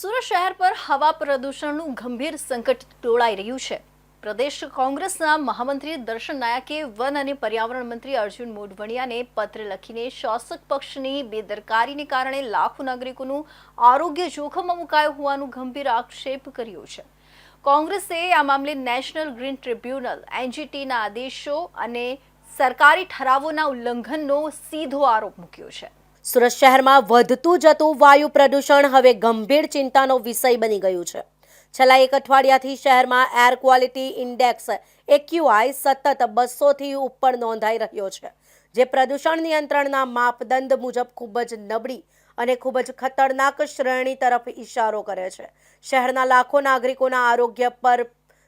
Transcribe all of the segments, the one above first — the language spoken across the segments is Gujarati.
સુરત શહેર પર હવા પ્રદૂષણનું ગંભીર સંકટ ટોળાઈ રહ્યું છે. પ્રદેશ કોંગ્રેસના મહામંત્રી દર્શન નાયકે વન અને પર્યાવરણ મંત્રી અર્જુન મોઢવણિયાને પત્ર લખીને શાસક પક્ષની બેદરકારીને કારણે લાખો નાગરિકોનું આરોગ્ય જોખમમાં મુકાયું હોવાનું ગંભીર આક્ષેપ કર્યો છે. કોંગ્રેસે આ મામલે નેશનલ ગ્રીન ટ્રિબ્યુનલ, એનજીટીના આદેશો અને સરકારી ઠરાવોના ઉલ્લંઘનનો સીધો આરોપ મૂક્યો છે. સુરત શહેરમાં વધતું જતું વાયુ પ્રદૂષણ હવે ગંભીર ચિંતાનો વિષય બની ગયું છે. છેલ્લા એક અઠવાડિયાથી શહેરમાં એર ક્વોલિટી ઇન્ડેક્સ એક્યુઆઈ સતત બસોથી ઉપર નોંધાઈ રહ્યો છે, જે પ્રદૂષણ નિયંત્રણના માપદંડ મુજબ ખૂબ જ નબળી અને ખૂબ જ ખતરનાક શ્રેણી તરફ ઇશારો કરે છે. શહેરના લાખો નાગરિકોના આરોગ્ય પર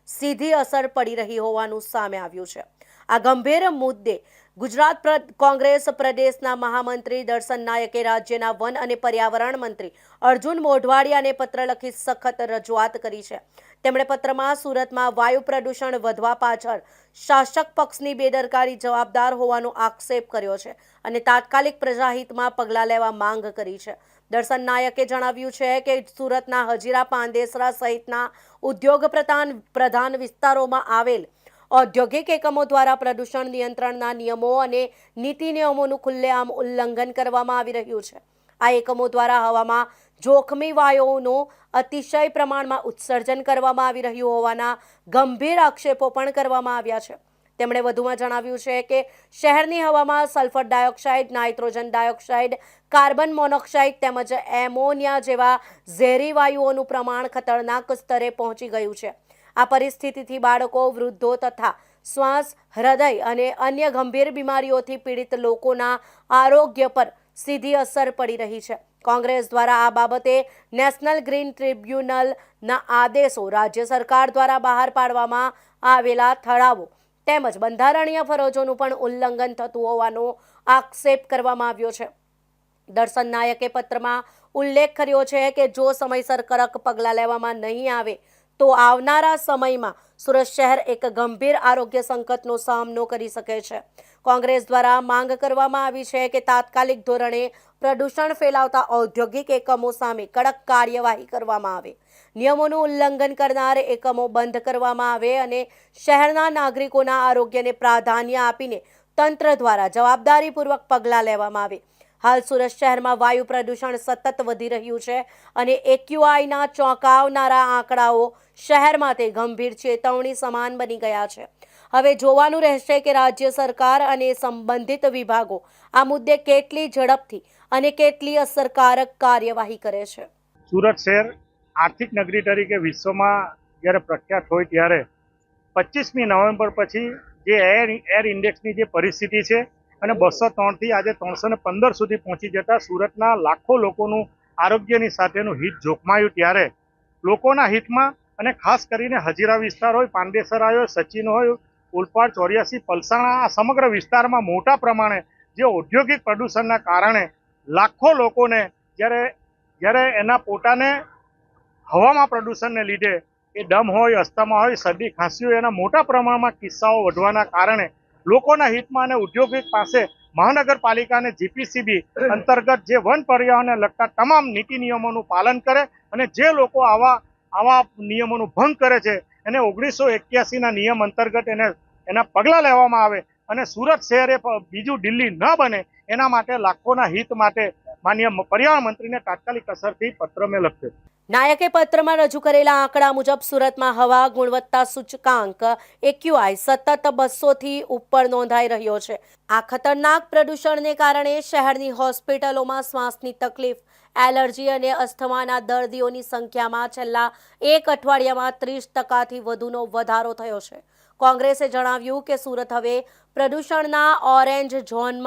સીધી અસર પડી રહી હોવાનું સામે આવ્યું છે. આ ગંભીર મુદ્દે ગુજરાત કોંગ્રેસ પ્રદેશના મહામંત્રી દર્શન નાયકે રાજ્યના વન અને પર્યાવરણ મંત્રી અર્જુન મોઢવાડિયાને પત્ર લખી સખત રજૂઆત કરી છે. તેમણે પત્રમાં, સુરતમાં વાયુ પ્રદૂષણ વધવા પાછળ શાસક પક્ષની બેદરકારી જવાબદાર હોવાનો આક્ષેપ કર્યો છે અને તાત્કાલિક પ્રજાહિતમાં પગલાં લેવા માંગ કરી છે. દર્શન નાયકે જણાવ્યું છે કે, સુરતના હજીરા પાંદેસરા સહિતના ઉદ્યોગ પ્રધાન પ્રધાન વિસ્તારોમાં આવેલ ઔદ્યોગિક એકમો દ્વારા પ્રદૂષણ નિયંત્રણના નિયમો અને નીતિ નિયમોનું ખુલ્લેઆમ ઉલ્લંઘન કરવામાં આવી રહ્યું છે. આ એકમો દ્વારા હવામાં જોખમી વાયુઓનું અતિશય પ્રમાણમાં ઉત્સર્જન કરવામાં આવી રહ્યું હોવાના ગંભીર આક્ષેપો પણ કરવામાં આવ્યા છે. તેમણે વધુમાં જણાવ્યું છે કે શહેરની હવામાં sulphur dioxide, nitrogen dioxide, carbon monoxide તેમજ એમોનિયા જેવા ઝેરી વાયુઓનું પ્રમાણ ખતરનાક સ્તરે પહોંચી ગયું છે. આ પરિસ્થિતિથી બાળકો, વૃદ્ધો તથા શ્વાસ, હૃદય અને અન્ય ગંભીર બીમારીઓથી પીડિત લોકોના આરોગ્ય પર સીધી અસર પડી રહી છે. કોંગ્રેસ દ્વારા આ બાબતે નેશનલ ગ્રીન ટ્રિબ્યુનલના આદેશો રાજ્ય સરકાર દ્વારા બહાર પાડવામાં આવેલા ઠરાવો તેમજ બંધારણીય ફરજોનું પણ ઉલ્લંઘન થતું હોવાનો આક્ષેપ કરવામાં આવ્યો છે. દર્શન નાયકે પત્રમાં ઉલ્લેખ કર્યો છે કે જો સમયસર કડક પગલાં લેવામાં નહીં આવે તો આવનારા સમયમાં સુરત શહેર એક ગંભીર આરોગ્ય સંકટનો સામનો કરી શકે છે. કોંગ્રેસ દ્વારા માંગ કરવામાં આવી છે કે તાત્કાલિક ધોરણે પ્રદૂષણ ફેલાવતા ઔદ્યોગિક એકમો સામે કડક કાર્યવાહી કરવામાં આવે. નિયમોનું ઉલ્લંઘન કરનાર એકમો બંધ કરવામાં આવે અને શહેરના નાગરિકોના આરોગ્યને પ્રાધાન્ય આપીને તંત્ર દ્વારા જવાબદારીપૂર્વક પગલાં લેવામાં આવે. હાલ સુરત શહેરમાં વાયુ પ્રદૂષણ સતત વધી રહ્યું છે અને એક્યુઆઈના ચોંકાવનારા આંકડાઓ શહેરમાં તે ગંભીર ચેતવણી સમાન બની ગયા છે. હવે જોવાનું રહેશે કે રાજ્ય સરકાર અને સંબંધિત વિભાગો આ મુદ્દે કેટલી ઝડપથી અને કેટલી અસરકારક કાર્યવાહી કરે છે. સુરત શહેર આર્થિક નગરી તરીકે વિશ્વમાં જ્યારે પ્રખ્યાત હોય ત્યારે પચીસમી નવેમ્બર પછી જે એર એર ઇન્ડેક્સની જે પરિસ્થિતિ છે અને બસો ત્રણથી આજે ત્રણસો ને પંદર સુધી પહોંચી જતા સુરતના લાખો લોકોનું આરોગ્યની સાથેનું હિત જોખમાયું ત્યારે. લોકોના હિતમાં અને ખાસ કરીને હજીરા વિસ્તાર હોય, પાંડેસરા હોય, સચિન હોય, ઉલપાડ, ચોર્યાસી, પલસાણા, આ સમગ્ર વિસ્તારમાં મોટા પ્રમાણે જે ઔદ્યોગિક પ્રદૂષણના કારણે લાખો લોકોને જ્યારે જ્યારે એના પોતાને હવામાં પ્રદૂષણને લીધે એ દમ હોય, અસ્થમા હોય, શરદી ખાંસી હોય એના મોટા પ્રમાણમાં કિસ્સાઓ વધવાના કારણે લોકોના હિતમાં અને ઉદ્યોગિક પાસે મહાનગરપાલિકા અને જીપીસીબી અંતર્ગત જે વન પર્યાવરણને લગતા તમામ નીતિ નિયમોનું પાલન કરે અને જે લોકો આવા આવા નિયમોનું ભંગ કરે છે, એને ઓગણીસો એક્યાસીના નિયમ અંતર્ગત એને, એના પગલાં લેવામાં આવે અને સુરત શહેરે બીજું દિલ્હી ન બને, એના માટે લાખોના હિત માટે માન્ય પર્યાવરણ મંત્રીને તાત્કાલિક અસરથી પત્ર મેં લખ્યો. નાયકે પત્રમાં રજૂ કરેલા આંકડા મુજબ સુરતમાં હવા ગુણવત્તા સૂચકાંક એક્યુઆઈ સતત બસોથી ઉપર નોંધાઈ રહ્યો છે. આ ખતરનાક પ્રદૂષણને કારણે શહેરની હોસ્પિટલોમાં શ્વાસની તકલીફ, એલર્જી અને અસ્થમાના દર્દીઓની સંખ્યામાં છેલ્લા એક અઠવાડિયામાં ત્રીસ ટકાથી વધુનો વધારો થયો છે. કોંગ્રેસે જણાવ્યું કે સુરત હવે પ્રદૂષણના ઓરેન્જ ઝોનમાં